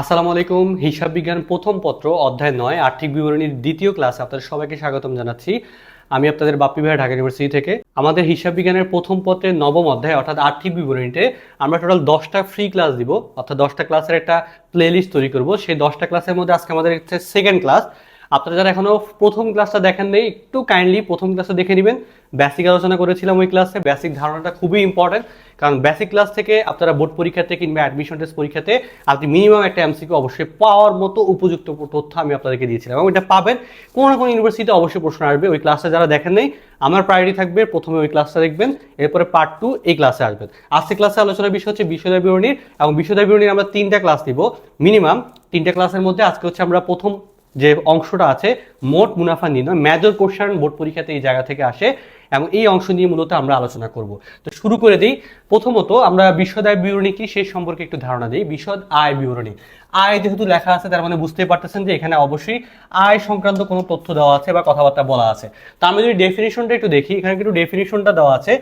আসসালামু আলাইকুম। হিসাব বিজ্ঞান প্রথম পত্র, অধ্যায় নয়, আর্থিক বিবরণীর দ্বিতীয় ক্লাস আপনাদের সবাইকে স্বাগতম জানাচ্ছি। আমি আপনাদের বাপ্পি ভাই ঢাকা ইউনিভার্সিটি থেকে। আমাদের হিসাব বিজ্ঞানের প্রথম পত্রের নবম অধ্যায়, অর্থাৎ আর্থিক বিবরণীতে আমরা টোটাল দশটা ফ্রি ক্লাস দিব, অর্থাৎ দশটা ক্লাসের একটা প্লেলিস্ট তৈরি করব। সেই দশটা ক্লাসের মধ্যে আজকে আমাদের হচ্ছে সেকেন্ড ক্লাস আপনারা যারা এখনও প্রথম ক্লাসটা দেখেন নেই, একটু কাইন্ডলি প্রথম ক্লাসটা দেখে নেবেন। বেসিক আলোচনা করেছিলাম ওই ক্লাসে বেসিক ধারণাটা খুবই ইম্পর্টেন্ট কারণ বেসিক ক্লাস থেকে আপনারা বোর্ড পরীক্ষাতে কিংবা অ্যাডমিশন টেস্ট পরীক্ষাতে আপনি মিনিমাম একটা এমসিকিউ অবশ্যই পাওয়ার মতো উপযুক্ত তথ্য আমি আপনাদেরকে দিয়েছিলাম। এবং এটা পাবেন। কোনো না কোনো ইউনিভার্সিটিতে অবশ্যই প্রশ্ন আসবে। ওই ক্লাসটা যারা দেখেন নেই, আমার প্রায়োরিটি থাকবে প্রথমে ওই ক্লাসটা দেখবেন, এরপরে পার্ট টু এই ক্লাসে আসবেন। আজকে ক্লাসে আলোচনার বিষয় হচ্ছে বিশ্বদয় বিবরণীর এবং বিশ্বদয় বিবরণীর আমরা তিনটা ক্লাস দিব মিনিমাম তিনটা ক্লাসের মধ্যে আজকে হচ্ছে আমরা প্রথম যে অংশটা আছে, মোট মুনাফা নির্ণয় মেজর কোশ্চেন বোর্ড পরীক্ষাতে এই জায়গা থেকে আসে এবং এই অংশ নিয়ে মূলত আমরা আলোচনা করব। তো শুরু করে দিই। প্রথমত আমরা বিশদ আয় বিবরণী কি সেই সম্পর্কে একটু ধারণা দিই। বিশদ আয় বিবরণী আয় যেহেতু লেখা আছে, তার মানে বুঝতেই পারতেছেন যে এখানে অবশ্যই আয় সংক্রান্ত কোনো তথ্য দেওয়া আছে বা কথাবার্তা বলা আছে। তো আমি যদি ডেফিনিশনটা একটু দেখি, এখানে কিন্তু ডেফিনিশনটা দেওয়া আছে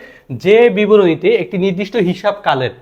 যে বিবরণীতে একটি নির্দিষ্ট হিসাব কালের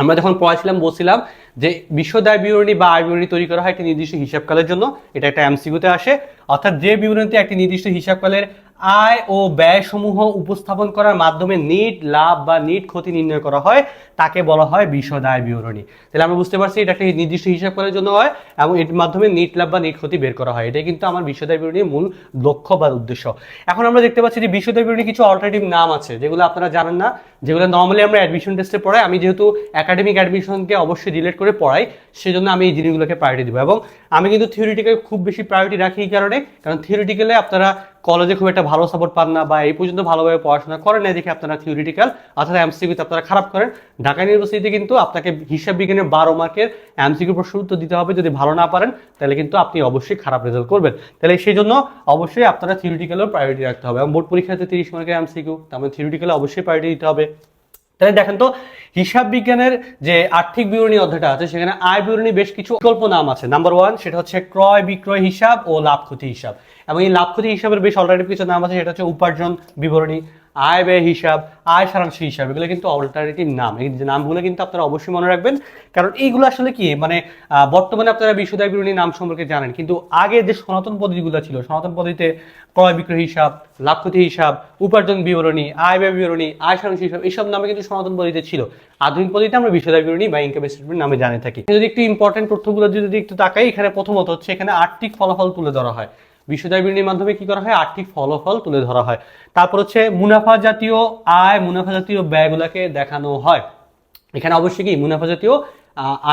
আমরা যখন পড়াছিলাম, বলছিলাম যে বিশ্বদায় বিবরণী বা আয় বিবরণী তৈরি করা হয় একটি নির্দিষ্ট হিসাবকালের জন্য। এটা একটা এমসিকিউতে আসে। অর্থাৎ যে বিবরণীতে একটি নির্দিষ্ট হিসাবকালের আয় ও ব্যয় সমূহ উপস্থাপন করার মাধ্যমে নিট লাভ বা নিট ক্ষতি নির্ণয় করা হয়, তাকে বলা হয় বিশদ আয় বিবরণী। তাহলে আমরা বুঝতে পারছি এটা একটা নির্দিষ্ট হিসাব করার জন্য হয় এবং এর মাধ্যমে নিট লাভ বা নিট ক্ষতি বের করা হয়। এটাই কিন্তু আমার বিশ্বদায় বিবরণীর মূল লক্ষ্য বা উদ্দেশ্য। এখন আমরা দেখতে পাচ্ছি যে বিশ্বদায় বিবরণী কিছু অল্টারনেটিভ নাম আছে, যেগুলো আপনারা জানেন না, যেগুলো নর্মালি আমরা অ্যাডমিশন টেস্টে পড়াই। আমি যেহেতু একাডেমিক অ্যাডমিশনকে অবশ্যই রিলেট করে পড়াই, সেজন্য আমি এই জিনিসগুলোকে প্রায়োরিটি দেবো। এবং আমি কিন্তু থিওরিটিকে খুব বেশি প্রায়োরিটি রাখি এই কারণে, কারণ থিওরিটিক্যালে আপনারা কলেজে খুব একটা ভালো সাপোর্ট পান না বা এই পর্যন্ত ভালোভাবে পড়াশোনা করেন না দেখে আপনারা থিওরিটিক্যাল অর্থাৎ এমসিকিউতে আপনারা খারাপ করেন। ঢাকা ইউনিভার্সিটিতে কিন্তু আপনাকে হিসাব বিজ্ঞানের বারো মার্কের এমসিকিউ প্রশ্ন উত্তর দিতে হবে। যদি ভালো না পারেন, তাহলে কিন্তু আপনি অবশ্যই খারাপ রেজাল্ট করবেন। তাহলে সেই জন্য অবশ্যই আপনারা থিওরিটিক্যালেও প্রায়োরিটি রাখতে হবে এবং বোর্ড পরীক্ষাতে তিরিশ মার্কের এমসিকিউ তার মানে থিওরিটিক্যালে অবশ্যই প্রায়োরিটি দিতে হবে। তাহলে দেখেন তো, হিসাব বিজ্ঞানের যে আর্থিক বিবরণী অধ্যায়টা আছে, সেখানে আয় বিবরণী বেশ কিছু বিকল্প নাম আছে। নাম্বার ওয়ান সেটা হচ্ছে ক্রয় বিক্রয় হিসাব ও লাভ ক্ষতি হিসাব। এবং এই লাভ ক্ষতি হিসাবের বেশ অল্টারনেটিভ কিছু নাম আছে, সেটা হচ্ছে উপার্জন বিবরণী, আয় ব্যয় হিসাব, আয় সারাংশ হিসাব, এগুলো কিন্তু অল্টারনেটিভ নাম। এই যে নামগুলো কিন্তু আপনারা অবশ্যই মনে রাখবেন। কারণ এইগুলো আসলে কি? মানে বর্তমানে আপনারা বিশ্বদায় বিবরণী নাম সম্পর্কে জানেন, কিন্তু আগে যে সনাতন পদ্ধতিগুলো ছিল, সনাতন পদ্ধতিতে ক্রয় বিক্রয় হিসাব লাভ ক্ষতি হিসাব, উপার্জন বিবরণী, আয় ব্যয় বিবরণী, আয় সারাংশ হিসাব এইসব নামে কিন্তু সনাতন পদ্ধতিতে ছিল। আধুনিক পদ্ধতিতে আমরা বিশ্বদায় বিবরণী বা ইনকাম স্টেটমেন্ট নামে জানে থাকি। যদি একটু ইম্পর্টেন্ট তথ্যগুলো যদি একটু তাকাই, এখানে প্রথমত হচ্ছে এখানে আর্থিক ফলাফল তুলে ধরা হয়। বিশ্বদায় বিবরণীর মাধ্যমে কি করা হয়? আর্থিক ফলাফল তুলে ধরা হয়। তারপর হচ্ছে মুনাফা জাতীয় আয়, মুনাফা জাতীয় ব্যয়গুলোকে দেখানো হয়। এখানে অবশ্যই কি? মুনাফা জাতীয়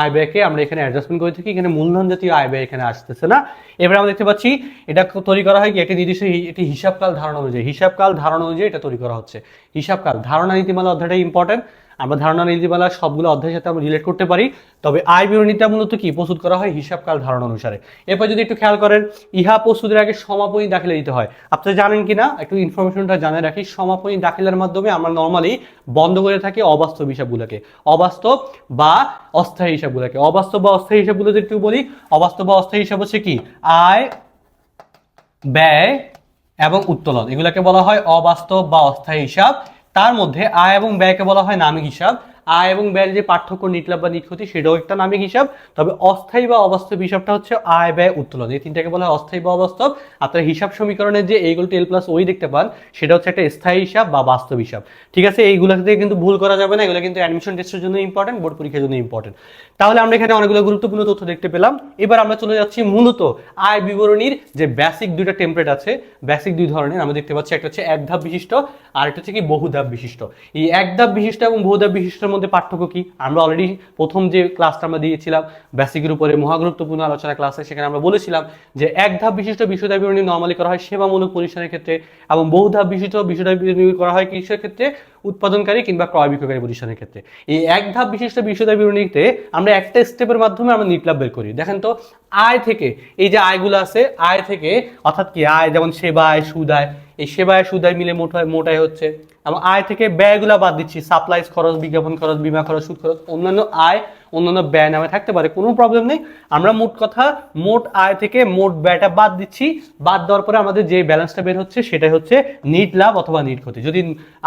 আয় ব্যয়কে আমরা এখানে অ্যাডজাস্টমেন্ট করে থাকি। এখানে মূলধন জাতীয় আয় ব্যয় এখানে আসতেছে না। এবারে আমরা দেখতে পাচ্ছি, এটা তৈরি করা হয় কি? একটি নির্দিষ্ট একটি হিসাবকাল ধারণা অনুযায়ী। হিসাবকাল ধারণা অনুযায়ী এটা তৈরি করা হচ্ছে। হিসাবকাল, ধারণা নীতিমালা অধ্যায়টা ইম্পর্টেন্ট আমরা ধারণা নীতিমালা সবগুলো অধ্যায়ের সাথে আমরা রিলেট করতে পারি, তবে আয় বিবরণীটা মূলত কি? প্রস্তুত করা হয় হিসাবকাল ধারণা অনুসারে। এরপর যদি একটু খেয়াল করেন, ইহা প্রস্তুতের আগে সমাপনী দাখিলে দিতে হয়। আপনারা জানেন কি না একটু ইনফরমেশনটা জানাই রাখি। সমাপনী দাখিলার মাধ্যমে আমরা নর্মালি বন্ধ করে থাকি অবাস্তব হিসাবগুলোকে। অবাস্তব বা অস্থায়ী হিসাবগুলোকে। অবাস্তব বা অস্থায়ী হিসাবগুলো যদি একটু বলি, অবাস্তব বা অস্থায়ী হিসাব হচ্ছে কি? আয়, ব্যয় এবং উত্তোলন। এগুলোকে বলা হয় অবাস্তব বা অস্থায়ী হিসাব। তার মধ্যে আয় এবং ব্যয়কে বলা হয় নামিক হিসাব। আয় এবং ব্যয়ের যে পার্থক্য নিটলাভ বা নিটক্ষতি সেটাও একটা নামিক হিসাব। তবে অস্থায়ী বা অবাস্তব হিসাবটা হচ্ছে আয় ব্যয় উত্তোলন। এই তিনটাকে বলা হয় অস্থায়ী বা অবাস্তব। আপনার হিসাব সমীকরণের যে এইগুলো টেল প্লাস ওই দেখতে পান, সেটা হচ্ছে একটা স্থায়ী হিসাব বা বাস্তব হিসাব। ঠিক আছে? এইগুলো থেকে কিন্তু ভুল করা যাবে না। এগুলো কিন্তু অ্যাডমিশন টেস্টের জন্য ইম্পর্টেন্ট বোর্ড পরীক্ষার জন্য ইম্পর্টেন্ট তাহলে আমরা এখানে অনেকগুলো গুরুত্বপূর্ণ তথ্য দেখতে পেলাম। এবার আমরা চলে যাচ্ছি মূলত আয় বিবরণীর যে বেসিক দুইটা টেমপ্লেট আছে বেসিক দুই ধরনের। আমরা দেখতে পাচ্ছি, একটা হচ্ছে এক ধাপ বিশিষ্ট, আর একটা হচ্ছে কি বহু ধাপ বিশিষ্ট। এই এক ধাপ বিশিষ্ট এবং বহু ধাপ বিশিষ্টের মধ্যে পার্থক্য কি? আমরা অলরেডি প্রথম যে ক্লাসটা আমরা দিয়েছিলাম বেসিকের উপরে মহাগুরুত্বপূর্ণ আলোচনা ক্লাসে সেখানে আমরা বলেছিলাম যে এক ধাপ বিশিষ্ট বিশ্বদায় বিবরণী নর্মালি করা হয় সেবামূলক প্রতিষ্ঠানের ক্ষেত্রে এবং বহু ধাপ বিশিষ্ট বিশ্বদায় বিবরণী করা হয় কৃষির ক্ষেত্রে, উৎপাদনকারী কিংবা ক্রয় বিক্রয়কারী প্রতিষ্ঠানের ক্ষেত্রে। এই এক ধাপ বিশিষ্ট বিশ্বদায় বিবরণীতে আমরা একটা স্টেপের মাধ্যমে আমরা নিটলাভ বের করি। দেখেন তো, আয় থেকে, এই যে আয়গুলো আছে, আয় থেকে, অর্থাৎ কি আয়, যেমন সেবা আয় সুদ আয় এই সেবা আয় সুদ আয় মিলে মোটায় মোটায় হচ্ছে এবং আয় থেকে ব্যয়গুলো বাদ দিচ্ছি। সাপ্লাইজ খরচ, বিজ্ঞাপন খরচ, বিমা খরচ, সুদ খরচ, অন্যান্য আয়, অন্যান্য ব্যয় নামে থাকতে পারে। কোনো প্রবলেম নেই। আমরা মোট কথা, মোট আয় থেকে মোট ব্যয়টা বাদ দিচ্ছি। বাদ দেওয়ার পরে আমাদের যে ব্যালেন্সটা বের হচ্ছে, সেটাই হচ্ছে নিট লাভ অথবা নিট ক্ষতি। যদি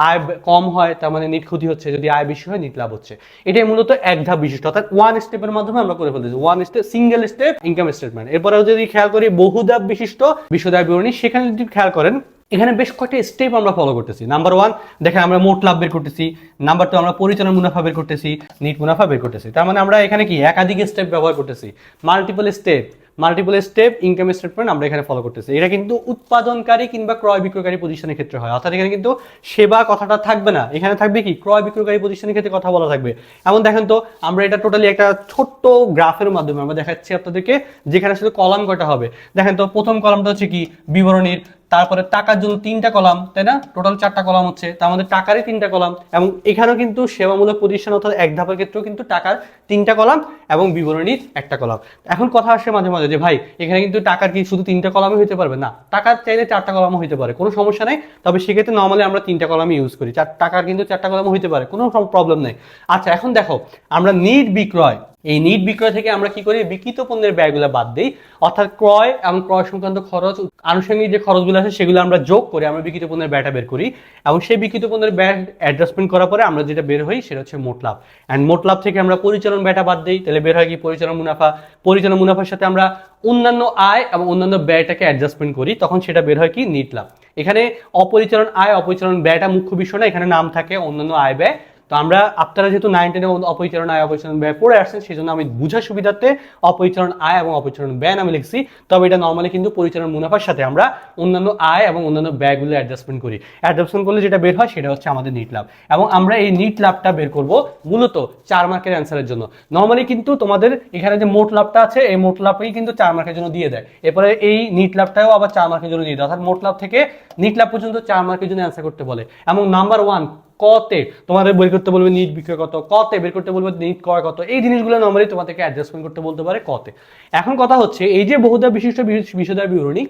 আয় কম হয়, তার মানে নিট ক্ষতি হচ্ছে। যদি আয় বেশি হয় নিট লাভ হচ্ছে। এটাই মূলত এক ধাপ বিশিষ্ট। অর্থাৎ ওয়ান স্টেপের মাধ্যমে আমরা করে ফেলতেছি। One step single step income statement এরপরেও যদি খেয়াল করি, বহু ধাপ বিশিষ্ট, বিশ্বদায় বিবরণী, সেখানে যদি খেয়াল করেন এখানে বেশ কয়েকটা স্টেপ আমরা ফলো করতেছি। নাম্বার ওয়ান দেখেন আমরা মোট লাভ বের করতেছি। নাম্বার টু আমরা পরিচালনা মুনাফা বের করতেছি, নিট মুনাফা বের করতেছি। তার মানে আমরা এখানে কি? একাধিক স্টেপ ব্যবহার করতেছি। Multiple step multiple step income statement আমরা এখানে ফলো করতেছি। এটা কিন্তু উৎপাদনকারী কিংবা ক্রয় বিক্রয়কারী প্রতিষ্ঠানের ক্ষেত্রে হয়। অর্থাৎ এখানে কিন্তু সেবা কথাটা থাকবে না। এখানে থাকবে কি? ক্রয় বিক্রয়কারী প্রতিষ্ঠানের ক্ষেত্রে কথা বলা থাকবে। এমন দেখেন তো, আমরা এটা টোটালি একটা ছোট্ট গ্রাফের মাধ্যমে আমরা দেখাচ্ছি আপনাদেরকে, যেখানে শুধু কলাম কয়টা হবে। দেখেন তো, প্রথম কলামটা হচ্ছে কি? বিবরণীর তারপরে টাকার জন্য তিনটা কলাম, তাই না? টোটাল চারটা কলাম হচ্ছে, তার মধ্যে টাকারই তিনটা কলাম এবং এখানেও কিন্তু সেবামূলক প্রতিষ্ঠান অর্থাৎ এক ধাপের ক্ষেত্রেও কিন্তু টাকার তিনটা কলাম এবং বিবরণীর একটা কলাম। এখন কথা আসে মাঝে মাঝে যে, ভাই, এখানে কিন্তু টাকার কি শুধু তিনটা কলামই হতে পারবে? না, টাকার চাইলে চারটা কলামও হতে পারে, কোনো সমস্যা নেই। তবে সেক্ষেত্রে নর্মালি আমরা তিনটা কলামই ইউজ করি। চার, টাকার কিন্তু চারটা কলামও হতে পারে, কোনো প্রবলেম নেই। আচ্ছা এখন দেখো, আমরা নিট বিক্রয় এই নিট বিক্রয় থেকে আমরা কি করি? বিকৃত পণ্যের ব্যয়গুলো বাদ দিই। অর্থাৎ ক্রয় এবং ক্রয় সংক্রান্ত খরচ, আনুষঙ্গিক যে খরচগুলো আছে, সেগুলো আমরা যোগ করে আমরা বিকৃত পণ্যের ব্যয়টা বের করি। এবং সেই বিকৃত পণ্যের ব্যয় অ্যাডজাস্টমেন্ট করার পরে আমরা যেটা বের হই, সেটা হচ্ছে মোট লাভ। অ্যান্ড মোট লাভ থেকে আমরা পরিচালন ব্যয়টা বাদ দিই। তাহলে বের হয় কি? পরিচালন মুনাফা। পরিচালন মুনাফার সাথে আমরা অন্যান্য আয় এবং অন্যান্য ব্যয়টাকে অ্যাডজাস্টমেন্ট করি। তখন সেটা বের হয় কি? নিট লাভ। এখানে অপরিচালন আয়, অপরিচালন ব্যয়টা মুখ্য বিষয় না। এখানে নাম থাকে অন্যান্য আয় ব্যয়। তো আমরা আপনারা যেহেতু নাইন টেনে অপরিচালন আয়, অপরিচালন ব্যয় পড়ে আসছেন সেই জন্য আমি বুঝার সুবিধার্থে অপরিচালন আয় এবং অপরিচালন ব্যয় নামে লিখছি। তবে এটা নর্মালি কিন্তু পরিচালন মুনাফার সাথে আমরা অন্যান্য আয় এবং অন্যান্য ব্যয়গুলো অ্যাডজাস্টমেন্ট করি। অ্যাডজাস্টমেন্ট করলে যেটা বের হয়, সেটা হচ্ছে আমাদের নিট লাভ। এবং আমরা এই নিট লাভটা বের করব মূলত চার মার্কের অ্যান্সারের জন্য। নর্মালি কিন্তু তোমাদের এখানে যে মোট লাভটা আছে, এই মোট লাভটাই কিন্তু চার মার্কের জন্য দিয়ে দেয়। এরপরে এই নিট লাভটাও আবার চার মার্কের জন্য দিয়ে দেয়। অর্থাৎ মোট লাভ থেকে নিট লাভ পর্যন্ত চার মার্কের জন্য অ্যান্সার করতে বলে। এবং নাম্বার ওয়ান কতে? তোমাদের বের করতে বলবে নিট বিক্রয় কত? কতে? বের করতে বলবে নিট ক্রয় কত? এই জিনিসগুলো নর্মালি তোমাদেরকে অ্যাডজাস্টমেন্ট করতে বলতে পারে কতে। এখন কথা হচ্ছে, এই যে বহুদা বিশিষ্ট বিশ- বিষয়দার বিবরণী,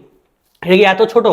এটা কি এত ছোট?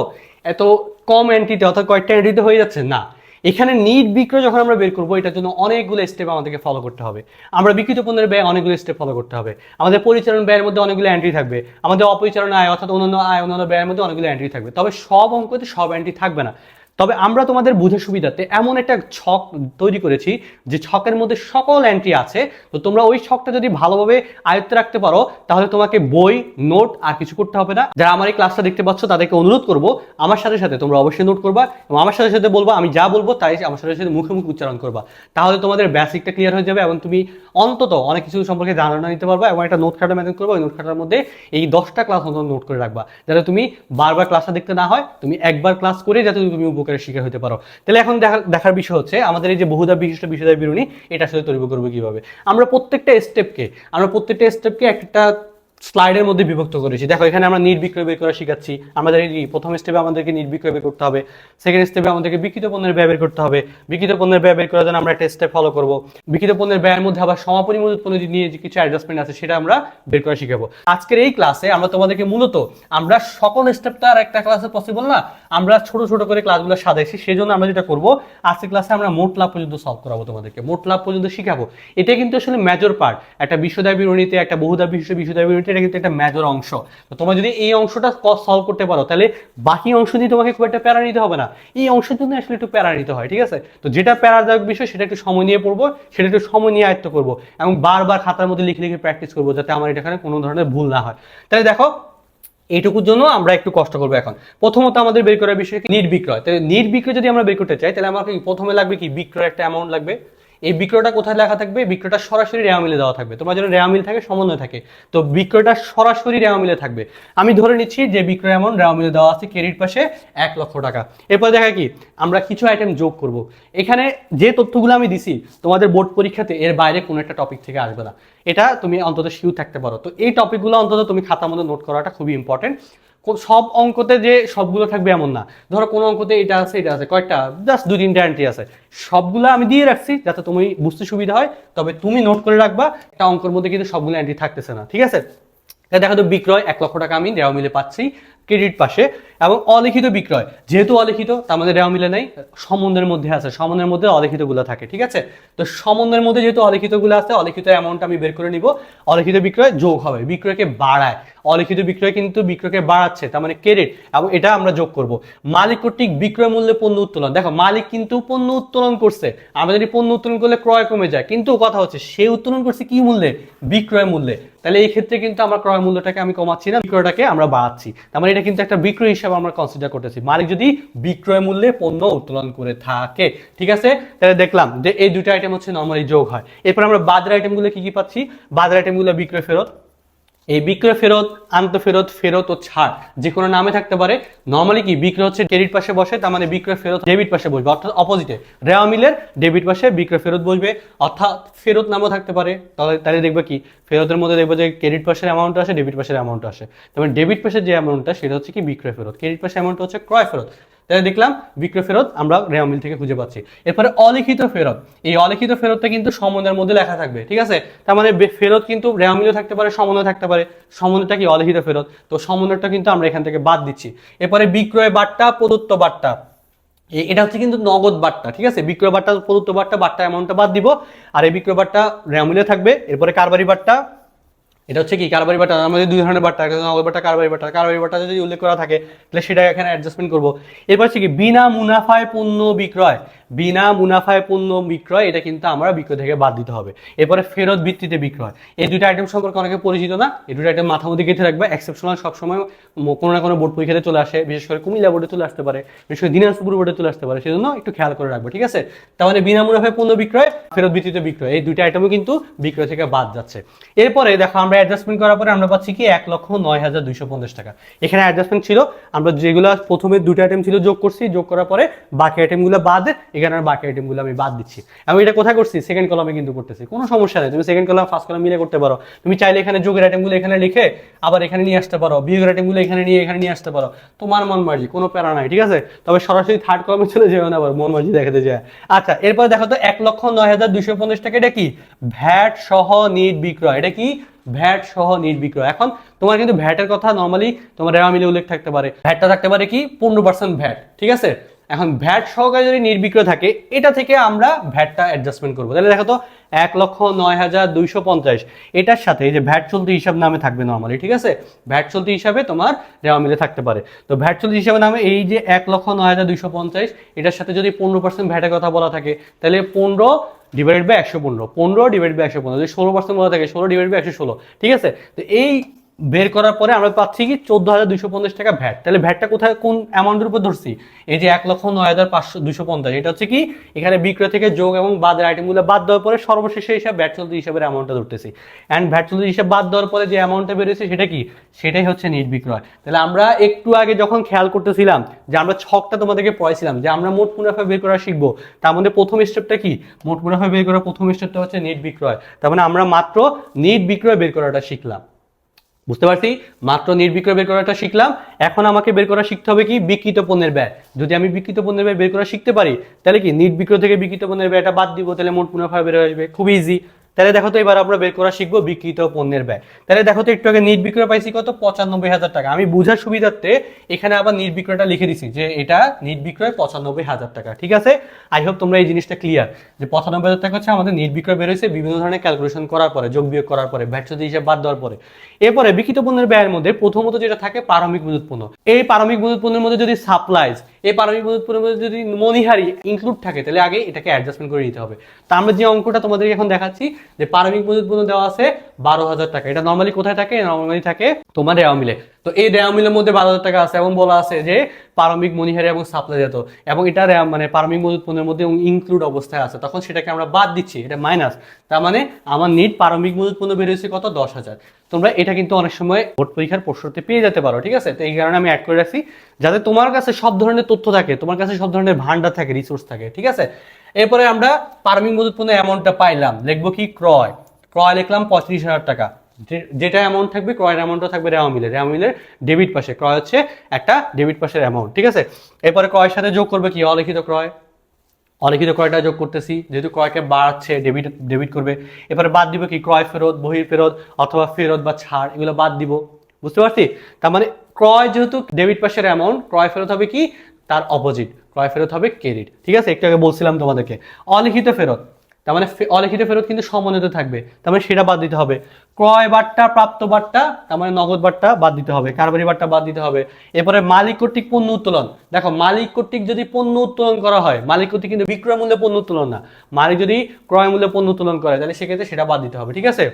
এত কম এন্ট্রিতে অর্থাৎ কয়েকটা এন্ট্রিতে হয়ে যাচ্ছে? না। এখানে নিট বিক্রয় যখন আমরা বের করব, এটার জন্য অনেকগুলো স্টেপ আমাদেরকে ফলো করতে হবে। আমরা বিকৃত পণ্যের ব্যয় অনেকগুলো স্টেপ ফলো করতে হবে। আমাদের পরিচালন ব্যয়ের মধ্যে অনেকগুলো এন্ট্রি থাকবে। আমাদের অপরিচালন আয় অর্থাৎ অন্যান্য আয়, অন্যান্য ব্যয়ের মধ্যে অনেকগুলো এন্ট্রি থাকবে। তবে সব অঙ্কতে সব এন্ট্রি থাকবে না। তবে আমরা তোমাদের বুঝে সুবিধাতে এমন একটা ছক তৈরি করেছি যে ছকের মধ্যে সকল এন্ট্রি আছে। তো তোমরা ওই ছকটা যদি ভালোভাবে আয়ত্তে রাখতে পারো, তাহলে তোমাকে বই নোট আর কিছু করতে হবে না। যারা আমার এই ক্লাসটা দেখতে পাচ্ছ, তাদেরকে অনুরোধ করব, আমার সাথে সাথে তোমরা অবশ্যই নোট করবা এবং আমার সাথে সাথে বলবা, আমি যা বলব তাই আমার সাথে সাথে মুখে মুখে উচ্চারণ করবা। তাহলে তোমাদের বেসিকটা ক্লিয়ার হয়ে যাবে এবং তুমি অন্তত অনেক কিছু সম্পর্কে ধারণা নিতে পারবা এবং একটা নোট খাতা মেনটেন করবা। ওই নোট খাতার মধ্যে এই দশটা ক্লাস অন্তত নোট করে রাখবা। যাতে তুমি বারবার ক্লাসটা দেখতে না হয়, তুমি একবার ক্লাস করে যাতে তুমি উপকারের শিকার হতে পারো। তাহলে এখন দেখার বিষয় হচ্ছে, আমাদের এই যে বহুদা বিশিষ্ট বিষয়দার বিরুণী এটা আসলে তৈরি করব কীভাবে? আমরা প্রত্যেকটা স্টেপকে আমরা প্রত্যেকটা স্টেপকে একটা স্লাইডের মধ্যে বিভক্ত করেছি। দেখো, এখানে আমরা নির্বিক্রয় বের করা শিখাচ্ছি। আমাদের এই প্রথম স্টেপে আমাদেরকে নির্বিক্রয় বের করতে হবে। সেকেন্ড স্টেপে আমাদেরকে বিকৃত পণ্যের ব্যয় বের করতে হবে। বিকৃত পণ্যের ব্যয় বের করার জন্য আমরা একটা স্টেপ ফলো করব। বিকৃত পণ্যের ব্যয়ের মধ্যে আবার সমাপনী মজুত পণ্য নিয়ে যে কিছু অ্যাডজাস্টমেন্ট আছে, সেটা আমরা বের করা শিখাবো। আজকের এই ক্লাসে আমরা তোমাদেরকে মূলত আমরা সকল স্টেপ তো আর একটা ক্লাসে পসিবল না আমরা ছোট ছোট করে ক্লাসগুলো সাজাইছি সেই জন্য আমরা যেটা করব আজকে ক্লাসে আমরা মোট লাভ পর্যন্ত সলভ করাবো তোমাদেরকে। মোট লাভ পর্যন্ত শিখাবো। এটা কিন্তু আসলে মেজর পার্ট একটা বিশ্বদায় বিবরণীতে একটা বহুদা বিশিষ্ট বিশ্বদায় বিবরণীতে এটা কিন্তু একটা মেজর অংশ। তো তোমরা যদি এই অংশটা সলভ করতে পারো, তাহলে বাকি অংশ দিয়ে তোমাকে খুব একটা প্যারা নিতে হবে না। এই অংশের জন্য আসলে একটু প্যারা নিতে হয়, ঠিক আছে? তো যেটা প্যারাদায়ক বিষয়, সেটা একটু সময় নিয়ে পড়ব, সেটা একটু সময় নিয়ে আয়ত্ত করব, এবং বারবার খাতার মধ্যে লিখে লিখে প্র্যাকটিস করব, যাতে আমার এখানে কোনো ধরনের ভুল না হয়। তাহলে দেখো এইটুকুর জন্য আমরা একটু কষ্ট করব এখন। প্রথমত আমাদের বের করার বিষয় কি? নিট বিক্রয় তাহলে নিট বিক্রয় যদি আমরা বের করতে চাই, তাহলে আমাকে প্রথমে লাগবে কি? বিক্রয় একটা অ্যামাউন্ট লাগবে। এই বিক্রয়টা কোথায় লেখা থাকবে? বিক্রয়টা সরাসরি রেওয়া মিলে দেওয়া থাকবে। তোমার জন্য রেওয়া মিল থাকে, সমন্বয় থাকে। তো বিক্রয়টা সরাসরি রেওয়া মিলে থাকবে। আমি ধরে নিচ্ছি যে বিক্রয় অ্যামাউন্ট রেওয়া মিলে দেওয়া আছে ক্রেডিট পাশে এক লক্ষ টাকা। এরপর দেখা কি? আমরা কিছু আইটেম যোগ করব। এখানে যে তথ্যগুলো আমি দিছি, তোমাদের বোর্ড পরীক্ষাতে এর বাইরে কোনো একটা টপিক থেকে আসবে না। এটা তুমি অন্তত শিউ থাকতে পারো। তো এই টপিকগুলো অন্তত তুমি খাতার মধ্যে নোট করাটা খুবই ইম্পর্টেন্ট সব অঙ্কতে যে সবগুলো থাকবে এমন না। ধরো কোনো অঙ্কতে এটা আছে এটা আছে, কয়েকটা জাস্ট দুই তিনটা এন্ট্রি আছে। সবগুলো আমি দিয়ে রাখছি যাতে তুমি বুঝতে সুবিধা হয়, তবে তুমি নোট করে রাখবা, একটা অঙ্কর মধ্যে কিন্তু সবগুলো এন্ট্রি থাকতেছে না, ঠিক আছে? দেখো তো বিক্রয় এক লক্ষ টাকা আমি দেওয়া মিলে পাচ্ছি ক্রেডিট পাশে। এবং অলিখিত বিক্রয়। যেহেতু অলিখিত, তার মধ্যে রেওয়া মিলে নেই। সম্বন্ধের মধ্যে আছে। সম্বন্ধের মধ্যে অলিখিতগুলো থাকে, ঠিক আছে? তো সম্বন্ধের মধ্যে যেহেতু অলিখিতগুলো আছে, অলিখিত অ্যামাউন্ট আমি বের করে নিব। অলিখিত বিক্রয় যোগ হবে, বিক্রয়কে বাড়ায়। অলিখিত বিক্রয় কিন্তু বিক্রয়কে বাড়াচ্ছে, তার মানে ক্রেডিট এবং এটা আমরা যোগ করব। মালিক কর্তৃক বিক্রয় মূল্যে পণ্য উত্তোলন। দেখো, মালিক কিন্তু পণ্য উত্তোলন করছে। আমরা যদি পণ্য উত্তোলন করলে ক্রয় কমে যায়, কিন্তু কথা হচ্ছে, সে উত্তোলন করছে কি মূল্যে? বিক্রয় মূল্যে। তাহলে এই ক্ষেত্রে কিন্তু আমরা ক্রয় মূল্যটাকে আমি কমাচ্ছি না, বিক্রয়টাকে আমরা বাড়াচ্ছি। তার মানে এটা কিন্তু একটা বিক্রয় হিসাবে আমরা কনসিডার করতেছি। মালিক যদি বিক্রয় মূল্যে পণ্য উত্তোলন করে থাকে, ঠিক আছে? তাহলে দেখলাম যে এই দুটো আইটেম হচ্ছে নর্মালি যোগ হয়। এরপর আমরা বাজার আইটেমগুলো কি কি পাচ্ছি? বাজার আইটেমগুলো বিক্রয় ফেরত এই বিক্রয় ফেরত, আন্ত ফেরত ও ছাড় যে কোনো নামে থাকতে পারে। নর্মালি কি বিক্রয় হচ্ছে ক্রেডিট পাশে বসে, তার মানে বিক্রয় ফেরত ডেবিট পাশে বসবে। অর্থাৎ অপোজিটে রেওয়া মিলের ডেবিট পাশে বিক্রয় ফেরত বসবে। অর্থাৎ ফেরত নামও থাকতে পারে। তাহলে তাহলে দেখবে কি? ফেরতের মধ্যে দেখবে যে ক্রেডিট পাশের অ্যামাউন্ট আসে, ডেবিট পাশের অ্যামাউন্ট আসে। তারপরে ডেবিট পাশের যে অ্যামাউন্টটা সেটা হচ্ছে কি বিক্রয় ফেরত। ক্রেডিট পাশের অ্যামাউন্ট হচ্ছে ক্রয় ফেরত। তাহলে দেখলাম বিক্রয় ফেরত আমরা রেওয়া মিল থেকে খুঁজে পাচ্ছি। এরপরে অলিখিত ফেরত। এই অলিখিত ফেরতটা কিন্তু সমন্বয়ের মধ্যে লেখা থাকবে, ঠিক আছে? তার মানে ফেরত কিন্তু রেওয়া মিলও থাকতে পারে সমন্বয় থাকতে পারে। সমন্বয়টা কি অলিখিত ফেরত? তো সমন্বয়টা কিন্তু আমরা এখান থেকে বাদ দিচ্ছি। এরপরে বিক্রয় বার্তা, প্রদত্ত বার্তা। এটা হচ্ছে কিন্তু নগদ বার্তা, ঠিক আছে? বিক্রয় বার্তা, প্রদত্ত বার্তা বার্তা অ্যামাউন্টটা বাদ দিব। আর এই বিক্রয় বার্তা রেওয়া থাকবে। এরপরে কারবারি বার্তা এটা হচ্ছে কি, কারবারি বাটা, আমাদের দুই ধরনের বাটা একটা নগদ বাটা, কারবারি বাটা। কারবারি বাটা যদি উল্লেখ করা থাকে, তাহলে সেটা এখানে অ্যাডজাস্টমেন্ট করব। এরপর হচ্ছে কি, বিনা মুনাফায় পণ্য বিক্রয়। বিনা মুনাফায় পণ্য বিক্রয়, এটা কিন্তু আমরা বিক্রয় থেকে বাদ দিতে হবে। এরপরে ফেরত ভিত্তিতে বিক্রয়। এই দুটো আইটেম সম্পর্কে অনেকে পরিচিত না? এই দুটো আইটেম মাথা মধ্যে গেঁথে রাখবে। এক্সেপশনাল সবসময় কোনো না কোনো বোর্ড পরীক্ষাতে চলে আসে। বিশেষ করে কুমিল্লা বোর্ডে চলে আসতে পারে। বিশেষ করে দিনাজপুর বোর্ডে চলে আসতে পারে। সেজন্য একটু খেয়াল করে রাখবে, ঠিক আছে? মানে বিনা মুনাফায় পণ্য বিক্রয়, ফেরত ভিত্তিতে বিক্রয়। এই দুইটা আইটেমও কিন্তু বিক্রয় থেকে বাদ যাচ্ছে। এরপরে দেখো, আমরা অ্যাডজাস্টমেন্ট করার পরে আমরা পাচ্ছি কি? এক লক্ষ নয় হাজার দুইশো পঞ্চাশ টাকা। এখানে অ্যাডজাস্টমেন্ট ছিল। আমরা যেগুলো প্রথমে দুটো আইটেম ছিল যোগ করছি। যোগ করার পরে বাকি আইটেমগুলো বাদ এখানে বাকি আইটেমগুলো আমি বাদ দিচ্ছি। আমি এটা কোথায় করছি? সেকেন্ড কলামে কিন্তু করতেছি। কোনো সমস্যা নেই। তুমি সেকেন্ড কলাম ফার্স্ট কলাম মিলে করতে পারো। তুমি চাইলে এখানে যোগের আইটেমগুলো এখানে লিখে আবার এখানে নিয়ে আসতে পারো। বিয়োগের আইটেমগুলো এখানে নিয়ে এখানে নিয়ে আসতে পারো। তোমার মন মার্জি, কোনো প্যারা নাই, ঠিক আছে? তবে সরাসরি থার্ড কলামে চলে যেও না আবার, মন মার্জি দেখাতে যায়। আচ্ছা এরপর দেখো তো এক লক্ষ নয় হাজার দুইশো পঞ্চাশ টাকা, এটা কি? ভ্যাট সহ নিট বিক্রয়। এটা কি? ভ্যাট সহ নিট বিক্রয়। এখন তোমার কিন্তু ভ্যাটের কথা নর্মালি তোমার রেওয়া মিলে উল্লেখ থাকতে পারে। ভ্যাটটা থাকতে পারে কি? পনেরো পার্সেন্ট ভ্যাট, ঠিক আছে? এখন ভ্যাট সহকারে যদি নির্বিক্রয় থাকে, এটা থেকে আমরা ভ্যাটটা অ্যাডজাস্টমেন্ট করব। তাহলে দেখো তো, এক লক্ষ নয় হাজার দুইশো পঞ্চাশ। এটার সাথে এই যে ভ্যাট চলতি হিসাব নামে থাকবে নর্মালি ঠিক আছে? ভ্যাট চলতি হিসাবে তোমার রেওয়া মিলে থাকতে পারে। তো ভ্যাট চলতি হিসাবে নামে এই যে এক লক্ষ নয় হাজার দুইশো পঞ্চাশ, এটার সাথে যদি পনেরো পার্সেন্ট ভ্যাটের কথা বলা থাকে, তাহলে পনেরো ডিভাইড বাই একশো পনেরো। পনেরো ডিভাইড বাই একশো পনেরো। যদি ষোলো পার্সেন্ট বলা থাকে, ষোলো ডিভাইড বাই একশো ষোলো, ঠিক আছে? তো এই বের করার পরে আমরা পাচ্ছি কি চোদ্দ হাজার দুইশো পঞ্চাশ টাকা ভ্যাট। তাহলে ভ্যাটটা কোথায়, কোন অ্যামাউন্টের উপর ধরছি? এই যে এক লক্ষ নয় হাজার পাঁচশো দুশো পঞ্চাশ। এটা হচ্ছে কি, এখানে বিক্রয় থেকে যোগ এবং বাদের আইটেমগুলো বাদ দেওয়ার পরে সর্বশেষে হিসাব ভ্যাট চলতি হিসাবের অ্যামাউন্টটা ধরতেছি। অ্যান্ড ভ্যাট চলতি হিসাব বাদ দেওয়ার পরে যে অ্যামাউন্টটা বেরোছে সেটা কি? সেটাই হচ্ছে নিট বিক্রয়। তাহলে আমরা একটু আগে যখন খেয়াল করতেছিলাম যে আমরা ছকটা তোমাদেরকে পড়াইছিলাম, যে আমরা মোট মুনাফা বের করা শিখব, তার মধ্যে প্রথম স্টেপটা কি? মোট মুনাফা বের করা প্রথম স্টেপটা হচ্ছে নেট বিক্রয়। তার মানে আমরা মাত্র নেট বিক্রয় বের করাটা শিখলাম। বুঝতে পারছি? মাত্র নির্বিক্রয় বের করাটা শিখলাম। এখন আমাকে বের করা শিখতে হবে কি? বিকৃত পণ্যের ব্যয়। যদি আমি বিকৃত পণ্যের ব্যয় বের করা শিখতে পারি, তাহলে কি? নির্বিক্রয় থেকে বিকৃত পণ্যের ব্যয়টা বাদ দিব, তাহলে মোট মুনাফা বের হয়ে আসবে। খুব ইজি তাহলে দেখো তো এবার আমরা বের করা শিখব বিকৃত পণ্যের ব্যয়। তাহলে দেখো তো একটু আগে নিট বিক্রয় পাইছি কত? পঁচানব্বই হাজার টাকা। আমি বুঝার সুবিধার্থে এখানে আবার নিট বিক্রয়টা লিখে দিছি যে এটা নিট বিক্রয় পঁচানব্বই হাজার টাকা, ঠিক আছে? আই হোপ তোমরা এই জিনিসটা ক্লিয়ার যে পঁচানব্বই হাজার টাকা হচ্ছে আমাদের নিট বিক্রয় বেরোয়েছে বিভিন্ন ধরনের ক্যালকুলেশন করার পরে, যোগ বিয়োগ করার পরে ভ্যাটসতি হিসাব বাদ দেওয়ার পরে। এরপরে বিকৃত পণ্যের ব্যয়ের মধ্যে প্রথমত যেটা থাকে পারমিক বিদ্যুৎ পণ্য। এই পারমিক বিদ্যুৎ পণ্যের মধ্যে যদি সাপ্লাইজ এই পারমিক বিদ্যুৎ পণ্যের মধ্যে যদি মনিহারি ইনক্লুড থাকে, তাহলে আগে এটাকে অ্যাডজাস্টমেন্ট করে নিতে হবে। তা আমরা যে অঙ্কটা তোমাদেরকে এখন দেখাচ্ছি যে পারমিক মজুত পণ্য দেওয়া আছে বারো হাজার টাকা। এটা নর্মালি কোথায় থাকে? নর্মালি থাকে তোমার রেওয়া মিলে তো এই রেওয়া মিলের মধ্যে বারো হাজার টাকা আছে এবং বলা আছে যে পারমিক মনিহারি এবং সাপ্লাই যেত এবং এটা মানে পারমিক মজুত পণ্যের মধ্যে ইনক্লুড অবস্থায় আছে। তখন সেটাকে আমরা বাদ দিচ্ছি, এটা মাইনাস তার মানে আমার নিট পারমিক মজুত পণ্য বেরিয়েছে কত? দশ হাজার। তোমরা এটা কিন্তু অনেক সময় ভোট পরীক্ষার প্রশ্নতে পেয়ে যেতে পারো, ঠিক আছে? তো এই কারণে আমি অ্যাড করে রাখছি। যাতে তোমার কাছে সব ধরনের তথ্য থাকে, তোমার কাছে সব ধরনের ভান্ডার থাকে রিসোর্স থাকে, ঠিক আছে? এরপরে আমরা পারমিক মজুত পণ্য অ্যামাউন্টটা পাইলাম। লিখব কি? ক্রয়। ক্রয় লিখলাম পঁয়ত্রিশ হাজার টাকা। যেটা অ্যামাউন্ট থাকবে, ক্রয়ের অ্যামাউন্টও থাকবে রেওয়া মিলে মিলের ডেবিট পাশে। ক্রয় হচ্ছে একটা ডেবিট পাশের অ্যামাউন্ট ঠিক আছে? এরপরে ক্রয়ের সাথে যোগ করবে কি? অলিখিত ক্রয়। অলিখিত ক্রয়টা যোগ করতেছি। যেহেতু ক্রয়কে বাড়াচ্ছে ডেবিট ডেবিট করবে। এবারে বাদ দিব কি? ক্রয় ফেরত, বহির ফেরত, অথবা ফেরত বা ছাড়, এগুলো বাদ দিব। বুঝতে পারছি? তার মানে ক্রয় যেহেতু ডেবিট পাশের অ্যামাউন্ট ক্রয় ফেরত হবে কি? তার অপোজিট ক্রয় ফেরত হবে ক্রেডিট। ঠিক আছে? একটু আগে বলছিলাম তোমাদেরকে। অলিখিত ফেরত। তার মানে অলিখিত ফেরত কিন্তু সমন্বিত থাকবে। তার মানে সেটা বাদ দিতে হবে। ক্রয় বার্তা প্রাপ্ত বার্তা তার মানে নগদ বার্তা বাদ দিতে হবে। কারবারি বার্তা বাদ দিতে হবে। এরপরে মালিক কর্তৃক পণ্য উত্তোলন। দেখো, মালিক কর্তৃক যদি পণ্য উত্তোলন করা হয়, মালিক কর্তৃক কিন্তু বিক্রয় মূল্যে পণ্য উত্তোলন না। মালিক যদি ক্রয় মূল্যে পণ্য উত্তোলন করে, তাহলে সেক্ষেত্রে সেটা বাদ দিতে হবে। ঠিক আছে?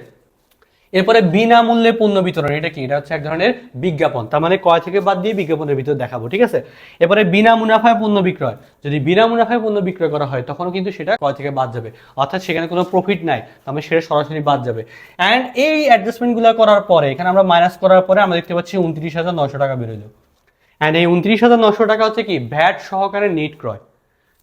এরপরে বিনামূল্যে পণ্য বিতরণ, এটা কি? এটা হচ্ছে এক ধরনের বিজ্ঞাপন। তার মানে ক্রয় থেকে বাদ দিয়ে বিজ্ঞাপনের ভিতর দেখাবো, ঠিক আছে? এরপরে বিনা মুনাফায় পণ্য বিক্রয়। যদি বিনা মুনাফায় পণ্য বিক্রয় করা হয় তখন কিন্তু সেটা কয় থেকে বাদ যাবে। অর্থাৎ সেখানে কোনো প্রফিট নাই, তার মানে সেটা সরাসরি বাদ যাবে। অ্যান্ড এই অ্যাডজাস্টমেন্টগুলো করার পরে, এখানে আমরা মাইনাস করার পরে আমরা দেখতে পাচ্ছি উনত্রিশ হাজার নশো টাকা বেরোলো। অ্যান্ড এই উনত্রিশ হাজার নশো টাকা হচ্ছে কি? ভ্যাট সহকারে নেট ক্রয়।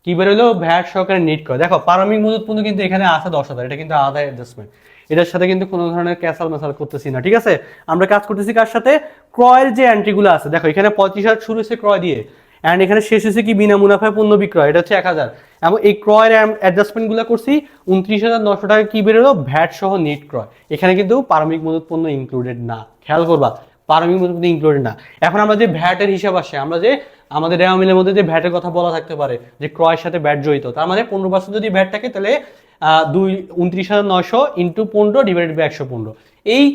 কি বেরোলো? ভ্যাট সহকারে নেট ক্রয়। দেখো পারমিক মজুত পণ্য কিন্তু এখানে আছে দশ হাজার, এটা কিন্তু আলাদা অ্যাডজাস্টমেন্ট এটার সাথে কিন্তু কোনো ধরনের ক্যাসাল মেসাল করতেছি না, ঠিক আছে? আমরা কাজ করতেছি কার সাথে? ক্রয়ের যে এন্ট্রিগুলো আছে, দেখো, এখানে পঁয়ত্রিশ হাজার শুরু হয়েছে ক্রয় দিয়ে অ্যান্ড এখানে শেষ হয়েছে কি? বিনা মুনাফায় পণ্য বিক্রয়, এটা হচ্ছে এক হাজার। এবং এই ক্রয়ের অ্যাডজাস্টমেন্টগুলো করছি, উনত্রিশ হাজার নশো টাকা কি বেরোলো ভ্যাট সহ নেট ক্রয়। এখানে কিন্তু পারমিক মজুত পণ্য ইনক্লুডেড না। খেয়াল করবা, পারমিক মজুত পণ্য ইনক্লুডেড না। এখন আমরা যে ভ্যাটের হিসাব আসে, আমরা যে, আমাদের রেওয়া মিলের মধ্যে যে ভ্যাটের কথা বলা থাকতে পারে, যে ক্রয়ের সাথে ভ্যাট জড়িত, তার মানে পনেরো পার্সেন্ট যদি ভ্যাট থাকে, তাহলে দুই উনত্রিশ হাজার নয়শো ইন্টু পনেরো ডিভাইডেড বাই একশো পনেরো। এই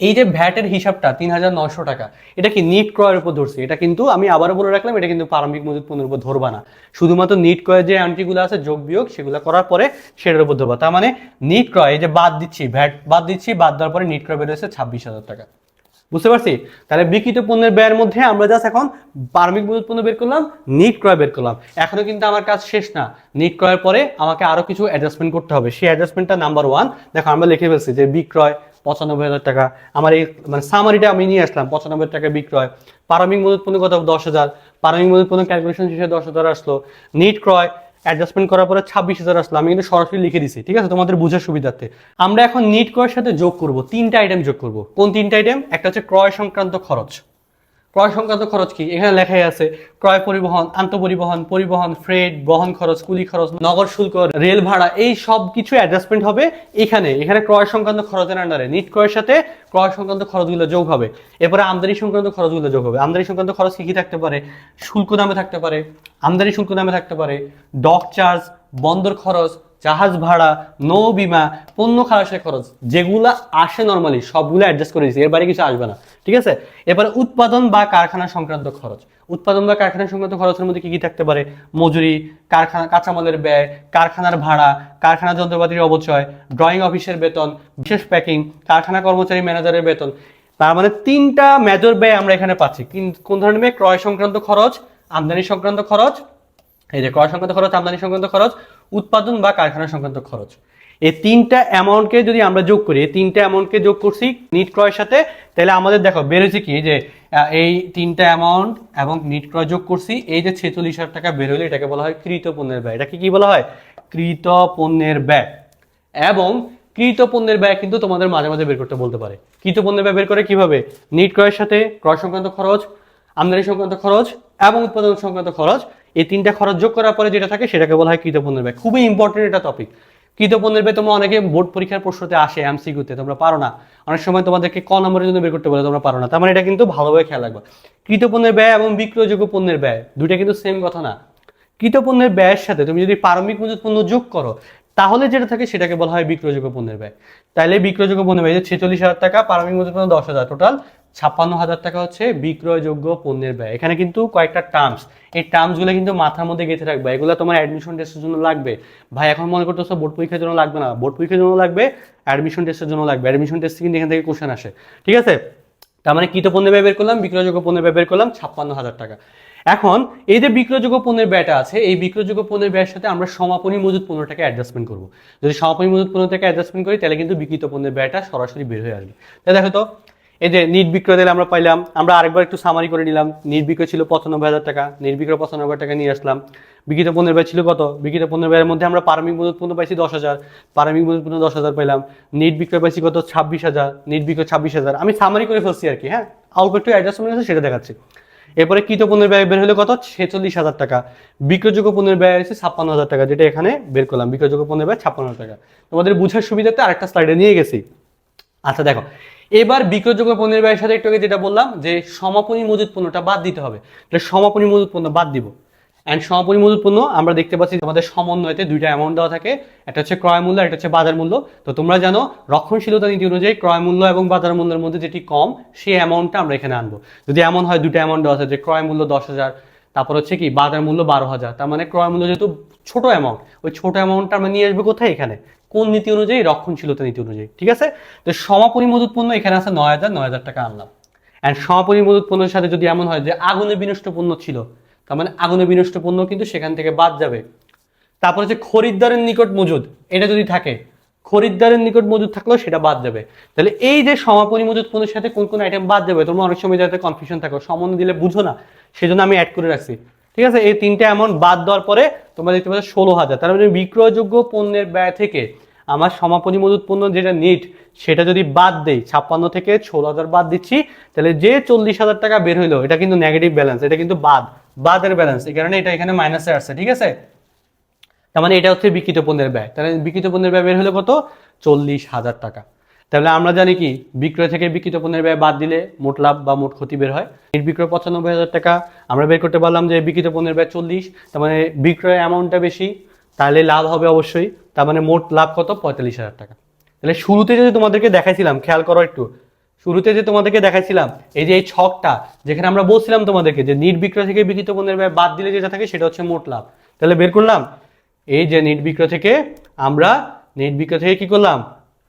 এই যে ভ্যাটের হিসাবটা, তিন হাজার নশো টাকা, এটা কি নিট ক্রয়ের উপর ধরছে? এটা কিন্তু আমি আবারও বলে রাখলাম, এটা কিন্তু প্রারম্ভিক মজুত পণ্যের উপর ধরবা না। শুধুমাত্র নিট ক্রয়ের যে আন্টিগুলো আছে, যোগ বিয়োগ, সেগুলো করার পরে সেটার উপর ধরবা। তার মানে নিট ক্রয়, এই যে বাদ দিচ্ছি, ভ্যাট বাদ দিচ্ছি, বাদ দেওয়ার পরে নিট ক্রয় বেরোচ্ছে ছাব্বিশ হাজার টাকা। বুঝতে পারছি? তাহলে বিকৃত পণ্যের ব্যয়ের মধ্যে আমরা জাস্ট এখন পারমিক মজুত পণ্য বের করলাম, নিট ক্রয় বের করলাম। এখনও কিন্তু আমার কাজ শেষ না। নিট ক্রয়ের পরে আমাকে আরও কিছু অ্যাডজাস্টমেন্ট করতে হবে। সেই অ্যাডজাস্টমেন্টটা নাম্বার ওয়ান দেখো, আমরা লিখে ফেলছি যে বিক্রয় পঁচানব্বই হাজার টাকা। আমার এই মানে সামারিটা আমি নিয়ে আসলাম, পঁচানব্বই টাকা বিক্রয়। পারমিক মজুত কত? দশ হাজার। পারমিক মজুত ক্যালকুলেশন শেষে দশ হাজার আসলো। নিট ক্রয় অ্যাডজাস্টমেন্ট করার পরে ছাব্বিশ হাজার আসলো। আমি কিন্তু সরাসরি লিখে দিছি, ঠিক আছে? তোমাদের বুঝার সুবিধার্থে। আমরা এখন নিট ক্রয়ের সাথে যোগ করব, তিনটা আইটেম যোগ করব। কোন তিনটা আইটেম একটা হচ্ছে ক্রয় সংক্রান্ত খরচ। ক্রয় সংক্রান্ত খরচ কি? এখানে লেখাই আছে, ক্রয় পরিবহন, আন্তঃপরিবহন, পরিবহন ফ্রেড বহন খরচ, কুলি খরচ নগর শুল্ক, রেল ভাড়া, এই সব কিছু অ্যাডজাস্টমেন্ট হবে এখানে। এখানে ক্রয় সংক্রান্ত খরচের আন্ডারে নিট ক্রয়ের সাথে ক্রয় সংক্রান্ত খরচগুলো যোগ হবে। এরপরে আমদানি সংক্রান্ত খরচগুলো যোগ হবে। আমদানি সংক্রান্ত খরচ কি কি থাকতে পারে? শুল্ক দামে থাকতে পারে, আমদানি শুল্ক দামে থাকতে পারে ডক চার্জ বন্দর খরচ জাহাজ ভাড়া, নৌ বিমা, পণ্য খালাসের খরচ, যেগুলা আসে নর্মালি সবগুলো অ্যাডজাস্ট করে দিচ্ছি এর বাইরে কিছু আসবে না, ঠিক আছে? এবারে উৎপাদন বা কারখানা সংক্রান্ত খরচ, উৎপাদন বা কারখানা সংক্রান্ত খরচের মধ্যে কি কি থাকতে পারে? মজুরি, কারখানা, কাঁচামালের ব্যয়, কারখানার ভাড়া, কারখানা যন্ত্রপাতির অবচয় ড্রয়িং অফিসের বেতন, বিশেষ প্যাকিং কারখানা কর্মচারী ম্যানেজারের বেতন, তার মানে তিনটা মেজর ব্যয় আমরা এখানে পাচ্ছি। কিন- কোন ধরনের ব্যয়? ক্রয় সংক্রান্ত খরচ, আমদানি সংক্রান্ত খরচ, এই যে ক্রয় সংক্রান্ত খরচ, আমদানি সংক্রান্ত খরচ উৎপাদন বা কারখানা সংক্রান্ত খরচ। এই তিনটা অ্যামাউন্টকে যদি আমরা যোগ করি, এই তিনটা অ্যামাউন্টকে যোগ করছি নিট ক্রয়ের সাথে, তাহলে আমাদের দেখো বেরোছে কি? যে এই তিনটা অ্যামাউন্ট এবং নিট ক্রয় যোগ করছি, এই যে ছেচল্লিশ হাজার টাকা বেরোলে এটাকে বলা হয় কৃত পণ্যের ব্যয়। এটাকে কি বলা হয়? কৃত পণ্যের ব্যয়। এবং কৃত পণ্যের ব্যয় কিন্তু তোমাদের মাঝে মাঝে বের করতে বলতে পারে। কৃত পণ্যের ব্যয় বের করে কীভাবে? নিট ক্রয়ের সাথে, ক্রয় সংক্রান্ত খরচ, আমদানি সংক্রান্ত খরচ এবং উৎপাদন সংক্রান্ত খরচ। এই তিনটা খরচ যোগ করার পরে যেটা থাকে সেটাকে বলা হয় কৃত পণ্যের ব্যয়। খুবই ইম্পর্টেন্ট এটা টপিক কৃত পণ্যের ব্যয় তোমরা অনেকে বোর্ড পরীক্ষার প্রশ্নতে আসে এমসিকিউতে তোমরা পারো না। অনেক সময় তোমাদেরকে ক নম্বরের জন্য বের করতে বলে, তোমরা পারো না। তার মানে এটা কিন্তু ভালোভাবে খেয়াল রাখবে। কৃত পণ্যের ব্যয় এবং বিক্রয়যোগ্য পণ্যের ব্যয়, দুইটা কিন্তু সেম কথা না। কৃত পণ্যের ব্যয়ের সাথে তুমি যদি প্রারম্ভিক মজুত পণ্য যোগ করো তাহলে যেটা থাকে সেটাকে বলা হয় বিক্রয়যোগ্য পণ্যের ব্যয়। তাইলে বিক্রয়যোগ্য পণ্যের ব্যয় ছেচল্লিশ হাজার টাকা পারমিক মজুত পণ্য দশ হাজার। টোটাল ছাপ্পান্ন হাজার টাকা হচ্ছে বিক্রয়যোগ্য পণ্যের ব্যয়। এখানে কিন্তু কয়েকটা টার্মস এই টার্মসগুলো কিন্তু মাথার মধ্যে গেঁথে রাখবে। এগুলো তোমার অ্যাডমিশন টেস্টের জন্য লাগবে। ভাই, এখন মনে করতেছো বোর্ড পরীক্ষার জন্য লাগবে না। বোর্ড পরীক্ষার জন্য লাগবে অ্যাডমিশন টেস্টের জন্য লাগবে। অ্যাডমিশন টেস্ট কিন্তু এখান থেকে কোশ্চেন আসে। ঠিক আছে? তার মানে কৃত পণ্যের ব্যয় বের করলাম, বিক্রয়যোগ্য পণ্যের ব্যয় বের করলাম, ছাপ্পান্ন হাজার টাকা। এখন এই যে বিক্রয়যোগ্য পণ্যের ব্যয়টা আছে, এই বিক্রয়যোগ্য পণ্যের ব্যয়ের সাথে আমরা সমাপনী মজুত পণ্যটাকে অ্যাডজাস্টমেন্ট করব। যদি সমাপনী মজুত পণ্যটাকে অ্যাডজাস্টমেন্ট করি, তাহলে কিন্তু বিক্রিত পণ্যের ব্যয়টা সরাসরি বের হয়ে আসবে। তাই দেখো তো, এই যে নিট বিক্রয় দিলে আমরা পাইলাম, আমরা আরেকবার একটু সামারি করে নিলাম। নিট বিক্রয় ছিল পঁচানব্বই হাজার টাকা নির্বিক্রয় পঁচানব্বই হাজার টাকা নিয়ে আসলাম। বিক্রিত পণ্যের ব্যয় ছিল কত? বিক্রিত পণ্যের ব্যয়ের মধ্যে আমরা পারমিক মজুত পণ্য পাইছি দশ হাজার। পারমিক মজুত পণ্য দশ হাজার পাইলাম। নিট বিক্রয় পাইছি কত? ছাব্বিশ হাজার। নিট বিক্রয় ছাব্বিশ হাজার। আমি সামারি করে ফেলছি আর কি হ্যাঁ? অল্প একটু অ্যাডজাস্টমেন্ট আছে, সেটা দেখাচ্ছি। এরপরে কৃত পণ্যের ব্যয় বের হলে কত? ছেচল্লিশ হাজার টাকা। বিক্রয়যোগ্য পণ্যের ব্যয় হচ্ছে ছাপ্পান্ন হাজার টাকা, যেটা এখানে বের করলাম। বিক্রয়যোগ্য পণ্যের ব্যয় ছাপ্পান্ন হাজার টাকা। তোমাদের বুঝার সুবিধাতে আরেকটা স্লাইডে নিয়ে গেছি। আচ্ছা দেখো। এবার বিক্রয়যোগ্য পণ্যের ব্যয়ের সাথে একটু যেটা বললাম, যে সমাপনী মজুত পণ্যটা বাদ দিতে হবে। তাহলে সমাপনী মজুত পণ্য বাদ দিব। অ্যান্ড মজুত পণ্য আমরা দেখতে পাচ্ছি আমাদের সমন্বয়তে দুইটা অ্যামাউন্ট দেওয়া থাকে। একটা হচ্ছে ক্রয় মূল্য, একটা হচ্ছে বাজার মূল্য। তো তোমরা জানো, রক্ষণশীলতা নীতি অনুযায়ী ক্রয় মূল্য এবং বাজার মূল্যের মধ্যে যেটি কম, সেই অ্যামাউন্টটা আমরা এখানে আনব। যদি এমন হয় দুটো অ্যামাউন্ট দেওয়া আছে যে ক্রয় মূল্য দশ হাজার, তারপর হচ্ছে কি, বাজার মূল্য বারো হাজার। তার মানে ক্রয় মূল্য যেহেতু ছোট অ্যামাউন্ট ওই ছোট অ্যামাউন্টটা আমরা নিয়ে আসব কোথায়? এখানে। কোন নীতি অনুযায়ী? রক্ষণশীলতা নীতি অনুযায়ী। ঠিক আছে? তো মজুত পণ্য এখানে আছে নয় হাজার নয় হাজার টাকা আনলাম। অ্যান্ড সমাপনী মজুত পণ্যের সাথে যদি এমন হয় যে আগুনে বিনষ্ট পণ্য ছিল তার মানে আগুনে বিনষ্ট পণ্য কিন্তু সেখান থেকে বাদ যাবে। তারপর হচ্ছে খরিদ্দারের নিকট মজুদ, এটা যদি থাকে, খরিদ্দারের নিকট মজুদ থাকলেও সেটা বাদ যাবে। তাহলে এই যে সমাপনী মজুদ পণ্যের সাথে কোন কোন আইটেম বাদ যাবে, তোমরা অনেক সময় যাতে কনফিউশন থাকো, সম্বন্ধে দিলে বুঝো না, সেজন্য আমি অ্যাড করে রাখছি। ঠিক আছে? এই তিনটে অ্যামাউন্ট বাদ দেওয়ার পরে তোমরা দেখতে পাচ্ছ ষোলো হাজার। তার মানে বিক্রয়যোগ্য পণ্যের ব্যয় থেকে আমার সমাপনী মজুদ পণ্য যেটা নিট সেটা যদি বাদ দেই, ছাপ্পান্ন থেকে ষোলো হাজার বাদ দিচ্ছি, তাহলে যে চল্লিশ হাজার টাকা বের হইল, এটা কিন্তু নেগেটিভ ব্যালেন্স এটা কিন্তু বাদ। বাদের ব্যালেন্স এই কারণে এটা এখানে মাইনাসে আসছে, ঠিক আছে? তার মানে এটা হচ্ছে বিকৃত পণ্যের ব্যয়। তাহলে বিকৃত পণ্যের ব্যয় বের হলো কত? চল্লিশ হাজার টাকা। তাহলে আমরা জানি কি? বিক্রয় থেকে বিকৃত পণ্যের ব্যয় বাদ দিলে মোট লাভ বা মোট ক্ষতি বের হয়। নির্বিক্রয় পঁচানব্বই হাজার টাকা। আমরা বের করতে পারলাম যে বিকৃত পণ্যের ব্যয় চল্লিশ, তার মানে বিক্রয় অ্যামাউন্টটা বেশি, তাহলে লাভ হবে অবশ্যই। তার মানে মোট লাভ কত? পঁয়তাল্লিশ হাজার টাকা। তাহলে শুরুতে যদি তোমাদেরকে দেখাইছিলাম, খেয়াল করো একটু শুরুতে যে তোমাদেরকে দেখাইছিলাম, এই যে এই ছকটা, যেখানে আমরা বলছিলাম তোমাদেরকে যে নিট বিক্রয় থেকে বিকৃত পণ্যের ব্যয় বাদ দিলে যেটা থাকে সেটা হচ্ছে মোট লাভ। তাহলে বের করলাম। এই যে নিট বিক্রয় থেকে আমরা নির্বিক্রয় থেকে কি করলাম?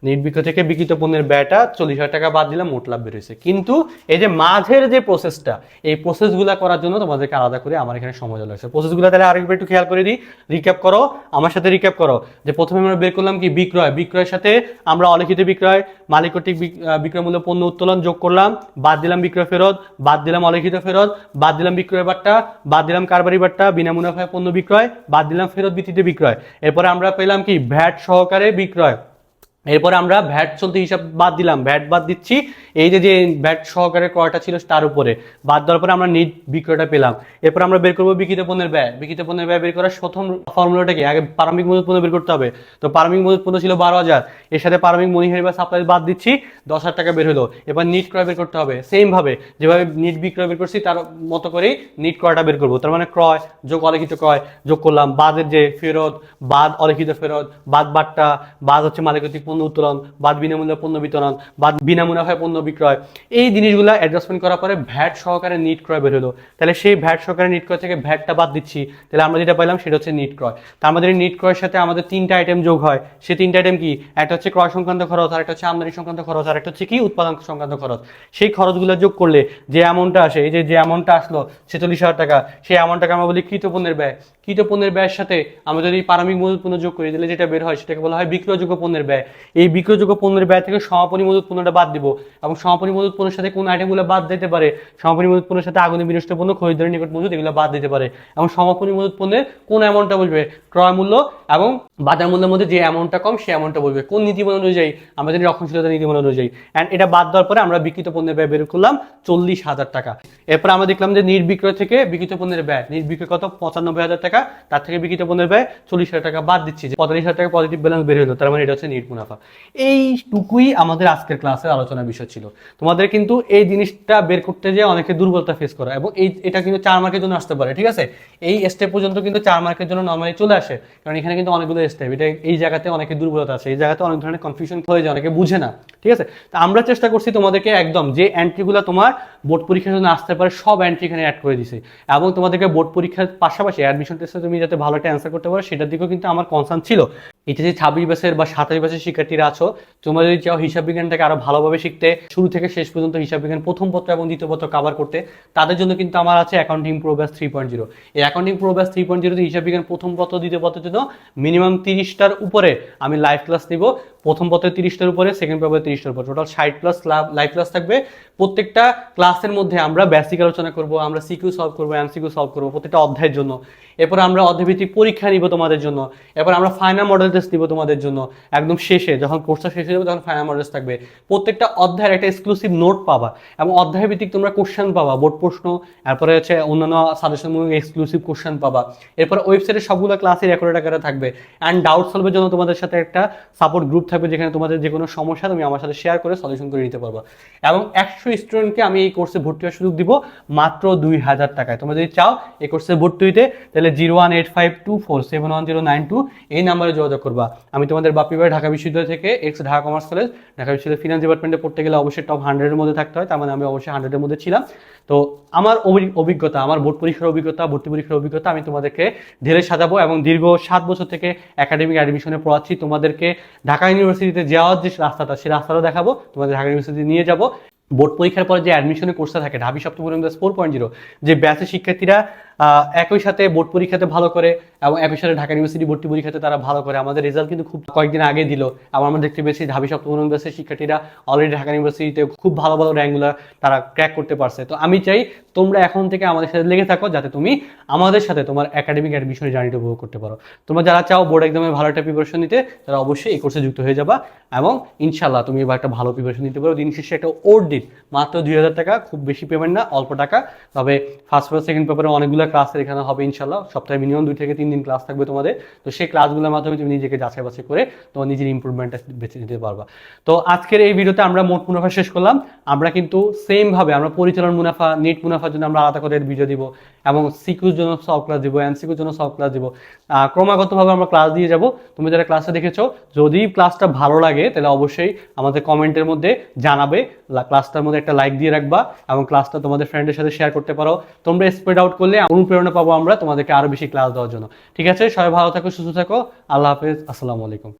নির্বিক্রয় থেকে বিকৃত পণ্যের ব্যয়টা চল্লিশ হাজার টাকা বাদ দিলাম মোট লাভ বেরোয়েছে কিন্তু এই যে মাঝের যে প্রসেসটা এই প্রসেসগুলো করার জন্য তোমাদেরকে আলাদা করে আমার এখানে সময় লাগছে। প্রসেসগুলো তাহলে আরেকবার একটু খেয়াল করে দিই। রিক্যাপ করো আমার সাথে রিক্যাপ করো। যে প্রথমে আমরা বের করলাম কি বিক্রয়। বিক্রয়ের সাথে আমরা অলিখিত বিক্রয় মালিক কর্তৃক বিক- আহ, বিক্রয় মূল্য পণ্য উত্তোলন যোগ করলাম বাদ দিলাম বিক্রয় ফেরত বাদ দিলাম অলিখিত ফেরত বাদ দিলাম বিক্রয় বাট্টা বাদ দিলাম কারবারি বাট্টা বিনা মুনাফায় পণ্য বিক্রয় বাদ দিলাম ফেরত ভিত্তিতে বিক্রয়। এরপরে আমরা পেলাম কি ভ্যাট সহকারে বিক্রয়। এরপরে আমরা ভ্যাট চলতে হিসাব বাদ দিলাম। ভ্যাট বাদ দিচ্ছি। এই যে যে ভ্যাট সহকারে ক্রয়টা ছিল তার উপরে। বাদ দেওয়ার পরে আমরা নিট বিক্রয়টা পেলাম। এরপর আমরা বের করব বিকৃত পণ্যের ব্যয়। বিকৃত পণ্যের ব্যয় বের করার প্রথম ফর্মুলাটা কি? আগে প্রারম্ভিক মজুত পণ্য বের করতে হবে। তো প্রারম্ভিক মজুত পণ্য ছিল বারো হাজার। এর সাথে প্রারম্ভিক মনিহারি বা সাপ্লাই বাদ দিচ্ছি। দশ হাজার টাকা বের হলো। এবার নিট ক্রয় বের করতে হবে। সেম ভাবে যেভাবে নিট বিক্রয় বের করছি, তার মতো করেই নিট ক্রয়টা বের করব। তার মানে ক্রয়, যোগ অলিখিত ক্রয়, যোগ করলাম। বাদের যে ফেরত, বাদ অলিখিত ফেরত, বাদ বাট্টা, বাদ হচ্ছে মালিকতিক পণ্য উত্তোলন, বাদ বিনামূল্যে পণ্য বিতরণ, বাদ বিনা মুনাফায় পণ্য বিক্রয়। এই জিনিসগুলো অ্যাডজাস্টমেন্ট করার পরে ভ্যাট সহকারে নিট ক্রয় বের হলো। তাহলে সেই ভ্যাট সহকারে নিট ক্রয় থেকে ভ্যাটটা বাদ দিচ্ছি। তাহলে আমরা যেটা পাইলাম সেটা হচ্ছে নিট ক্রয়। তা আমাদের নিট ক্রয়ের সাথে আমাদের তিনটা আইটেম যোগ হয়। সেই তিনটা আইটেম কি? একটা হচ্ছে ক্রয় সংক্রান্ত খরচ আর একটা হচ্ছে আমদানি সংক্রান্ত খরচ আর একটা হচ্ছে কি? উৎপাদন সংক্রান্ত খরচ। সেই খরচগুলো যোগ করলে যে অ্যামাউন্টটা আসে, এই যে যে অ্যামাউন্টটা আসলো, ছেচল্লিশ হাজার টাকা, সেই অ্যামাউন্টটাকে আমরা বলি কৃতপণ্যের ব্যয়। কৃতপণ্যের ব্যয়ের সাথে আমরা যদি পারমিক মজুত পণ্য যোগ করি, তাহলে যেটা বের হয় সেটাকে বলা হয় বিক্রয়যোগ্য পণ্যের ব্যয়। এই বিক্রয়যোগ্য পণ্যের ব্যয় থেকে সমাপনী মজুত পণ্যটা বাদ দিব। এবং সমাপনী মজুত পণ্যের সাথে কোন আইটেমগুলো বাদ দিতে পারে, সমাপনী মজুত পণ্যের সাথে আগুনে বিনষ্ট পণ্য খরিদ্দারের নিকট মজুত এগুলো বাদ দিতে পারে। এবং সমাপনী মজুত পণ্যের কোন অ্যামাউন্টটা বসবে ক্রয় মূল্য এবং বাজার মূল্যের মধ্যে যে অ্যামাউন্টটা কম, সেই অ্যামাউন্টটা বসবে কোন নীতিমালা অনুযায়ী আমরা জানি রক্ষণশীলতা নীতিমালা অনুযায়ী। অ্যান্ড এটা বাদ দেওয়ার পরে আমরা বিকৃত পণ্যের ব্যয় বের করলাম চল্লিশ হাজার টাকা। এরপর আমরা দেখলাম যে নির্বিক্রয় থেকে বিকৃত পণ্যের ব্যয়, নির্বিক্রয় কত? পঁচানব্বই হাজার টাকা। তার থেকে বিকৃত পণ্যের ব্যয় চল্লিশ হাজার টাকা বাদ দিচ্ছি যে পঁয়তাল্লিশ হাজার টাকা পজিটিভ ব্যালেন্স বের হলো। তার মানে এটা হচ্ছে নিট মুনাফা। এইটুকুই আমাদের আজকের ক্লাসের আলোচনার বিষয় ছিল। তোমাদের কিন্তু এই জিনিসটা বের করতে যে অনেকে দুর্বলতা ফেস করে এবং এই, এটা কিন্তু চার মার্কের জন্য আসতে পারে, ঠিক আছে? এই স্টেপ পর্যন্ত কিন্তু চার মার্কের জন্য নর্মালি চলে আসে, কারণ এখানে কিন্তু অনেকগুলো স্টেপ এটা এই জায়গাতে অনেকে দুর্বলতা আছে, এই জায়গাতে অনেক ধরনের কনফিউশন হয়ে যায়, অনেকে বুঝে না, ঠিক আছে? তো আমরা চেষ্টা করছি তোমাদেরকে একদম যে এন্ট্রিগুলো তোমার বোর্ড পরীক্ষার জন্য আসতে পারে, সব এন্ট্রি এখানে অ্যাড করে দিছে। এবং তোমাদেরকে বোর্ড পরীক্ষার পাশাপাশি অ্যাডমিশন টেস্টে তুমি যাতে ভালো একটা অ্যান্সার করতে পারো সেটার দিকেও কিন্তু আমার কনসার্ন ছিল। যে ছাব্বিশ বছর বা সাতাশ বছরের শিক্ষার্থীরা আছো, তোমরা যদি চাও হিসাব বিজ্ঞানটাকে আরও ভালোভাবে শিখতে, শুরু থেকে শেষ পর্যন্ত হিসাব বিজ্ঞান প্রথম পত্র এবং দ্বিতীয় পত্র কভার করতে, তাদের জন্য কিন্তু আমার আছে অ্যাকাউন্টিং প্রোব্যাস থ্রি পয়েন্ট জিরো এই অ্যাকাউন্টিং প্রোব্যাস থ্রি পয়েন্ট জিরোতে হিসাব বিজ্ঞান প্রথম পত্র, দ্বিতীয় পত্রের জন্য মিনিমাম তিরিশটার উপরে আমি লাইভ ক্লাস নিব। প্রথম পত্রে তিরিশটার উপরে সেকেন্ড পেপারে তিরিশটার উপরে। টোটাল ষাট প্লাস লাইভ ক্লাস থাকবে। প্রত্যেকটা ক্লাসের মধ্যে আমরা বেসিক আলোচনা করব, আমরা সিকিউ সলভ করব এমসিকিউ সলভ করব প্রত্যেকটা অধ্যায়ের জন্য। এরপর আমরা অধ্যায়ভিত্তিক পরীক্ষা নিব তোমাদের জন্য। এরপর আমরা ফাইনাল মডেল টেস্ট দিব তোমাদের জন্য একদম শেষে, যখন কোর্সটা শেষ হয়ে যাবে তখন ফাইনাল মডেল থাকবে। প্রত্যেকটা অধ্যায়ের একটা এক্সক্লুসিভ নোট পাবা। এবং অধ্যায় ভিত্তিক তোমরা কোশ্চেন পাবা বোর্ড প্রশ্ন তারপরে হচ্ছে অন্যান্য সাজেশনমূলক এক্সক্লুসিভ কোশ্চেন পাবা। এরপরে ওয়েবসাইটে সবগুলো ক্লাসে রেকর্ডেড আকারে থাকবে। অ্যান্ড ডাউট সলভের জন্য তোমাদের সাথে একটা সাপোর্ট গ্রুপ থাকবে, যেখানে তোমাদের যে কোনো সমস্যা তুমি আমার সাথে শেয়ার করে সলিউশন করে নিতে পারবা। এবং একশো স্টুডেন্টকে আমি এই কোর্সে ভর্তি হওয়ার সুযোগ দিব মাত্র দুই হাজার টাকায়। তোমরা যদি চাও এই কোর্সে ভর্তি হইতে, তাহলে zero one eight five two four seven one zero nine two এই নাম্বারে যোগাযোগ করবা। আমি তোমাদের বাপি ভাই ঢাকা বিশ্ববিদ্যালয় থেকে ex Dhaka commerce college Dhaka বিশ্ববিদ্যালয় ফিনান্স ডিপার্টমেন্টে পড়তে গেলে অবশ্যই টপ হান্ড্রেডের মধ্যে থাকতে হয়, তার মানে আমি অবশ্যই হান্ড্রেডের মধ্যে ছিলাম। তো আমার অভিজ্ঞতা, আমার বোর্ড পরীক্ষার অভিজ্ঞতা, ভর্তি পরীক্ষার অভিজ্ঞতা আমি তোমাদেরকে ঢেলে সাজাবো এবং দীর্ঘ সাত বছর থেকে একাডেমিক অ্যাডমিশনে পড়াচ্ছি। তোমাদেরকে ঢাকা ইউনিভার্সিটিতে যাওয়ার যে রাস্তাটা সেই রাস্তাটা দেখাবো। তোমাদের ঢাকা ইউনিভার্সিটি নিয়ে যাব। বোর্ড পরীক্ষার পরে যে অ্যাডমিশনের কোর্সটা থাকে, ঢাবি সপ্তম ফোর পয়েন্ট জিরো যে ব্যাচের শিক্ষার্থীরা একই সাথে বোর্ড পরীক্ষাতে ভালো করে এবং একই সাথে ঢাকা ইউনিভার্সিটি ভর্তি পরীক্ষাতে তারা ভালো করে। আমাদের রেজাল্ট কিন্তু খুব কয়েকদিন আগে দিল। এবং আমরা দেখতে পেয়েছি ঢাবি সপ্তম ব্যাচের শিক্ষার্থীরা অলরেডি ঢাকা ইউনিভার্সিটিতে খুব ভালো ভালো র্যাঙ্কগুলো তারা ক্র্যাক করতে পারছে। তো আমি চাই তোমরা এখন থেকে আমাদের সাথে লেগে থাকো, যাতে তুমি আমাদের সাথে তোমার একাডেমিক অ্যাডমিশনের জার্নিটা উপভোগ করতে পারো। তোমরা যারা চাও বোর্ড এক্সামে ভালো একটা প্রিপারেশন নিতে, তারা অবশ্যই এই কোর্সে যুক্ত হয়ে যাবা এবং ইনশাল্লাহ তুমি এবার একটা ভালো প্রিপারেশন নিতে পারো। দিন শেষে একটা ওর দিন মাত্র দুই হাজার টাকা, খুব বেশি পেমেন্ট না, অল্প টাকা। তবে ফার্স্ট পেপার সেকেন্ড পেপারে অনেকগুলো ক্লাসের এখানে হবে ইনশাল্লাহ সপ্তাহে মিনিমাম দুই থেকে তিন দিন ক্লাস থাকবে তোমাদের। তো সেই ক্লাসগুলোর মাধ্যমে তুমি নিজেকে যাচাই বাছাই করে তোমার নিজের ইম্প্রুভমেন্টটা বেছে নিতে পারবা। তো আজকের এই ভিডিওতে আমরা মোট মুনাফা শেষ করলাম। আমরা কিন্তু সেম ভাবে আমরা পরিচালন মুনাফা নেট মুনাফার জন্য আমরা আলাদা করে ভিডিও দিব এবং সিকিউর জন্য সব ক্লাস দিব এমসিকিউর জন্য সব ক্লাস দিব। ক্রমাগতভাবে আমরা ক্লাস দিয়ে যাব। তুমি যারা ক্লাসটা দেখেছ, যদি ক্লাসটা ভালো লাগে, তাহলে অবশ্যই আমাদের কমেন্টের মধ্যে জানাবে। ক্লাসটার মধ্যে একটা লাইক দিয়ে রাখবা এবং ক্লাসটা তোমাদের ফ্রেন্ডের সাথে শেয়ার করতে পারো। তোমরা স্প্রেড আউট করলে অনুপ্রেরণা পাবো আমরা তোমাদেরকে আরও বেশি ক্লাস দেওয়ার জন্য। ঠিক আছে? সবাই ভালো থাকো, সুস্থ থাকো। আল্লাহ হাফেজ। আসসালামু আলাইকুম।